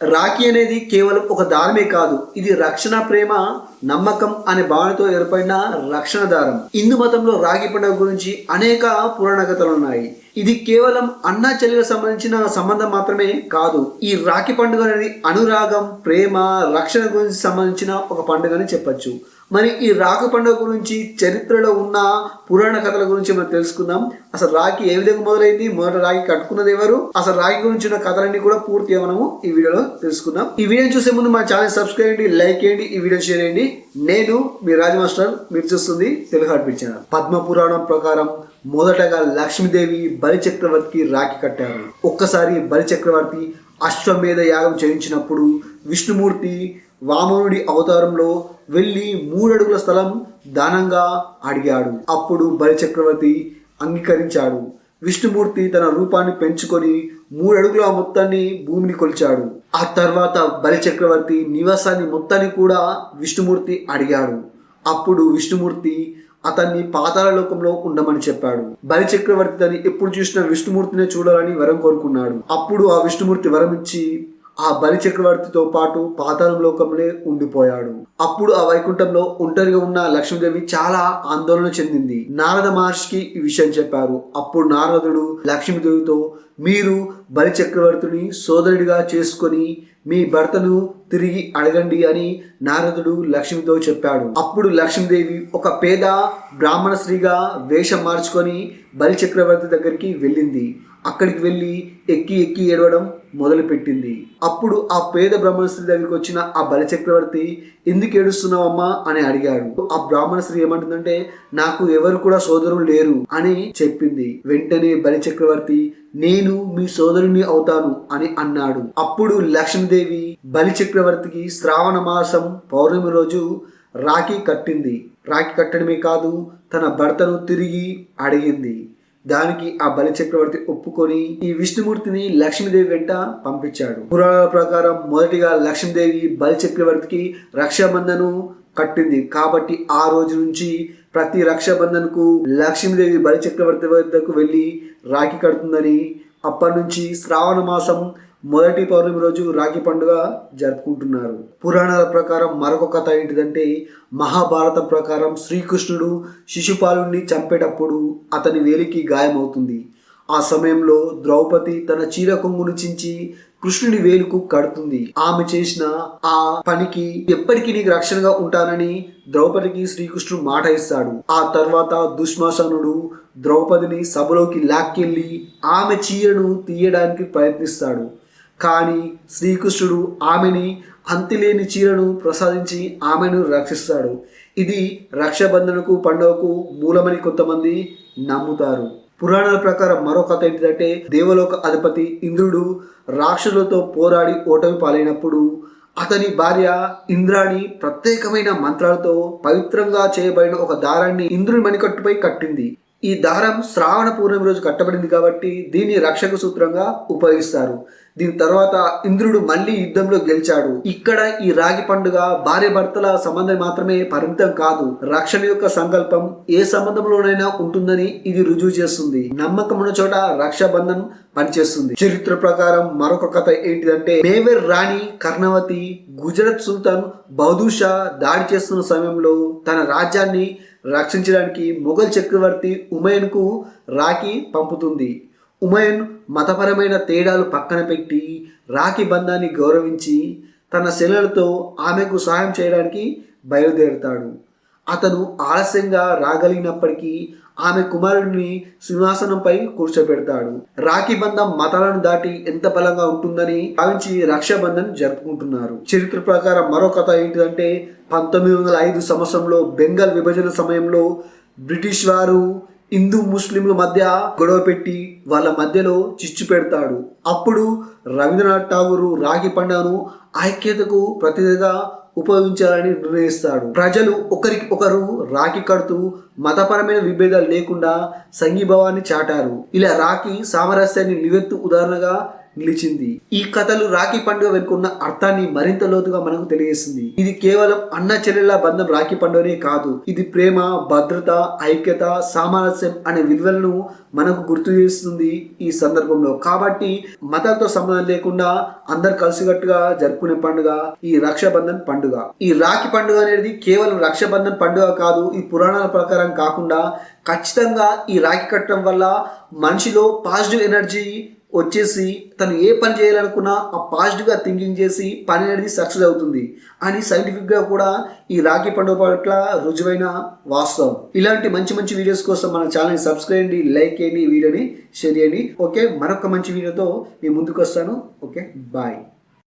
రాఖీ అనేది కేవలం ఒక దారమే కాదు ఇది రక్షణ ప్రేమ నమ్మకం అనే భావనతో ఏర్పడిన రక్షణ దారం. హిందూ మతంలో రాఖీ పండుగ గురించి అనేక పురాణ కథలు ఉన్నాయి. ఇది కేవలం అన్నా చెల్లెలకు సంబంధించిన సంబంధం మాత్రమే కాదు ఈ రాఖీ పండుగ అనేది అనురాగం ప్రేమ రక్షణ గురించి సంబంధించిన ఒక పండుగ అని చెప్పొచ్చు. మరి ఈ రాఖీ పండుగ గురించి చరిత్రలో ఉన్న పురాణ కథల గురించి మనం తెలుసుకుందాం. అసలు రాఖీ ఏ విధంగా మొదలైంది? మొదట రాఖీ కట్టుకున్నది ఎవరు? అసలు రాఖీ గురించి ఉన్న కథలన్నీ కూడా పూర్తిగా మనము ఈ వీడియోలో తెలుసుకుందాం. ఈ వీడియో చూసే ముందు మా ఛానల్ సబ్స్క్రైబ్ చేయండి లైక్ చేయండి ఈ వీడియో షేర్ చేయండి. నేను మీ రాజ్ మాస్టర్ మీరు చూస్తుంది తెలుగు హార్ట్ ఛానల్. పద్మ పురాణం ప్రకారం మొదటగా లక్ష్మీదేవి బలి చక్రవర్తికి రాఖీ కట్టారు. ఒక్కసారి బలి చక్రవర్తి అశ్వమేధ యాగం చేయించినప్పుడు విష్ణుమూర్తి వామనుడి అవతారంలో వెళ్ళి మూడడుగుల స్థలం దానంగా అడిగాడు. అప్పుడు బలిచక్రవర్తి అంగీకరించాడు. విష్ణుమూర్తి తన రూపాన్ని పెంచుకొని మూడడుగుల మొత్తాన్ని భూమిని కొలిచాడు. ఆ తర్వాత బలి చక్రవర్తి నివాసాన్ని మొత్తాన్ని కూడా విష్ణుమూర్తి అడిగాడు. అప్పుడు విష్ణుమూర్తి అతన్ని పాతాల లోకంలో ఉండమని చెప్పాడు. బలి చక్రవర్తి తని ఎప్పుడు చూసినా విష్ణుమూర్తినే చూడాలని వరం కోరుకున్నాడు. అప్పుడు ఆ విష్ణుమూర్తి వరం ఇచ్చి ఆ బలి చక్రవర్తితో పాటు పాతాళం లోకంలో ఉండిపోయాడు. అప్పుడు ఆ వైకుంఠంలో ఒంటరిగా ఉన్న లక్ష్మీదేవి చాలా ఆందోళన చెందింది. నారద మహర్షికి ఈ విషయం చెప్పారు. అప్పుడు నారదుడు లక్ష్మీదేవితో మీరు బలి చక్రవర్తిని సోదరుడిగా చేసుకొని మీ భర్తను తిరిగి అడగండి అని నారదుడు లక్ష్మితో చెప్పాడు. అప్పుడు లక్ష్మీదేవి ఒక పేద బ్రాహ్మణ స్త్రీగా వేషం మార్చుకొని బలిచక్రవర్తి దగ్గరికి వెళ్ళింది. అక్కడికి వెళ్ళి ఎక్కి ఎక్కి ఏడవడం మొదలుపెట్టింది. అప్పుడు ఆ పేద బ్రాహ్మణ స్త్రీ దగ్గరికి వచ్చిన ఆ బలి చక్రవర్తి ఎందుకు ఏడుస్తున్నావమ్మా? అని అడిగాడు. ఆ బ్రాహ్మణ స్త్రీ ఏమంటుందంటే నాకు ఎవరు కూడా సోదరులు లేరు అని చెప్పింది. వెంటనే బలి చక్రవర్తి నేను మీ సోదరుని అవుతాను అని అన్నాడు. అప్పుడు లక్ష్మీదేవి బలి చక్రవర్తికి శ్రావణ మాసం పౌర్ణమి రోజు రాఖీ కట్టింది. రాఖీ కట్టడమే కాదు తన భర్తను తిరిగి అడిగింది. దానికి ఆ బలి చక్రవర్తి ఒప్పుకొని ఈ విష్ణుమూర్తిని లక్ష్మీదేవి వెంట పంపించాడు. పురాణాల ప్రకారం మొదటిగా లక్ష్మీదేవి బలి చక్రవర్తికి రక్షాబంధను కట్టింది. కాబట్టి ఆ రోజు నుంచి ప్రతి రక్షాబంధన్కు లక్ష్మీదేవి బలి చక్రవర్తి వద్దకు వెళ్ళి రాఖీ కడుతుందని అప్పటి నుంచి శ్రావణ మాసం మొదటి పౌర్ణమి రోజు రాఖీ పండుగ జరుపుకుంటున్నారు. పురాణాల ప్రకారం మరొక కథ ఏంటిదంటే మహాభారతం ప్రకారం శ్రీకృష్ణుడు శిశుపాలుని చంపేటప్పుడు అతని వేలికి గాయమవుతుంది. ఆ సమయంలో ద్రౌపది తన చీర కొంగును చించి కృష్ణుని వేలుకు కడుతుంది. ఆమె చేసిన ఆ పనికి ఎప్పటికీ నీకు రక్షణగా ఉంటానని ద్రౌపదికి శ్రీకృష్ణుడు మాట ఇస్తాడు. ఆ తర్వాత దుశ్మసనుడు ద్రౌపదిని సభలోకి లాక్కెళ్ళి ఆమె చీరను తీయడానికి ప్రయత్నిస్తాడు. కానీ శ్రీకృష్ణుడు ఆమెని అంతిలేని చీరను ప్రసాదించి ఆమెను రక్షిస్తాడు. ఇది రక్షాబంధనకు పండుగకు మూలమని కొంతమంది నమ్ముతారు. పురాణాల ప్రకారం మరో కథ ఏంటిదంటే దేవలోక అధిపతి ఇంద్రుడు రాక్షసులతో పోరాడి ఓటమి పాలైనప్పుడు అతని భార్య ఇంద్రాణి ప్రత్యేకమైన మంత్రాలతో పవిత్రంగా చేయబడిన ఒక దారాన్ని ఇంద్రుని మణికట్టుపై కట్టింది. ఈ దారం శ్రావణ పూర్ణమి రోజు కట్టబడింది కాబట్టి దీన్ని రక్షక సూత్రంగా ఉపయోగిస్తారు. దీని తర్వాత ఇంద్రుడు మళ్ళీ యుద్ధంలో గెలిచాడు. ఇక్కడ ఈ రాగి పండుగ భార్య భర్తల సంబంధం మాత్రమే పరిమితం కాదు. రక్షణ యొక్క సంకల్పం ఏ సంబంధంలోనైనా ఉంటుందని ఇది రుజువు చేస్తుంది. నమ్మకం ఉన్న చోట రక్షాబంధన్ పనిచేస్తుంది. చరిత్ర ప్రకారం మరొక కథ ఏంటిదంటే మేవర్ రాణి కర్ణవతి గుజరాత్ సుల్తాన్ బహదూషా దాడి చేస్తున్న సమయంలో తన రాజ్యాన్ని రక్షించడానికి మొఘల్ చక్రవర్తి ఉమయన్కు రాఖీ పంపుతుంది. ఉమయన్ మతపరమైన తేడాలు పక్కన పెట్టి రాఖీ బంధాన్ని గౌరవించి తన శిలలతో ఆమెకు సహాయం చేయడానికి బయలుదేరుతాడు. అతను ఆలస్యంగా రాగలిగినప్పటికీ ఆమె కుమారుడిని సింహాసనంపై కూర్చోబెడతాడు రాఖీ బంధం మతాలను దాటి ఎంత బలంగా ఉంటుందని భావించి రక్షాబంధన్ జరుపుకుంటున్నారు. చరిత్ర ప్రకారం మరో కథ ఏంటిదంటే పంతొమ్మిది వందల ఐదు సంవత్సరంలో బెంగాల్ విభజన సమయంలో బ్రిటిష్ వారు హిందూ ముస్లింల మధ్య గొడవ పెట్టి వాళ్ళ మధ్యలో చిచ్చు పెడతాడు. అప్పుడు రవీంద్రనాథ్ ఠాగూరు రాఖీ పండుగను ఐక్యతకు ప్రతిగా ఉపయోగించాలని నిర్ణయిస్తాడు. ప్రజలు ఒకరికి ఒకరు రాఖీ కడుతూ మతపరమైన విభేదాలు లేకుండా సంఘీభావాన్ని చాటారు. ఇలా రాఖీ సామరస్యాన్ని నివెత్తు ఉదాహరణగా నిలిచింది. ఈ కథలు రాఖీ పండుగ వెనుకున్న అర్థాన్ని మరింత లోతుగా మనకు తెలియజేస్తుంది. ఇది కేవలం అన్న చెల్లెల బంధం రాఖీ పండుగనే కాదు. ఇది ప్రేమ భద్రత ఐక్యత సామరస్యం అనే విలువలను మనకు గుర్తు చేస్తుంది ఈ సందర్భంలో. కాబట్టి మతాలతో సంబంధం లేకుండా అందరు కలిసికట్టుగా జరుపుకునే పండుగ ఈ రక్షాబంధన్ పండుగ. ఈ రాఖీ పండుగ అనేది కేవలం రక్షాబంధన్ పండుగ కాదు ఈ పురాణాల ప్రకారం కాకుండా ఖచ్చితంగా ఈ రాఖీ కట్టడం వల్ల మనిషిలో పాజిటివ్ ఎనర్జీ వచ్చేసి తను ఏ పని చేయాలనుకున్నా ఆ పాజిటివ్గా థింకింగ్ చేసి పని అనేది సక్సెస్ అవుతుంది అని సైంటిఫిక్గా కూడా ఈ రాఖీ పండుగ పట్ల రుజువైన వాస్తవం. ఇలాంటి మంచి మంచి వీడియోస్ కోసం మన ఛానల్ని సబ్స్క్రైబ్ చేయండి లైక్ చేయండి వీడియోని షేర్ చేయండి. ఓకే మరొక మంచి వీడియోతో నేను ముందుకు వస్తాను. Okay bye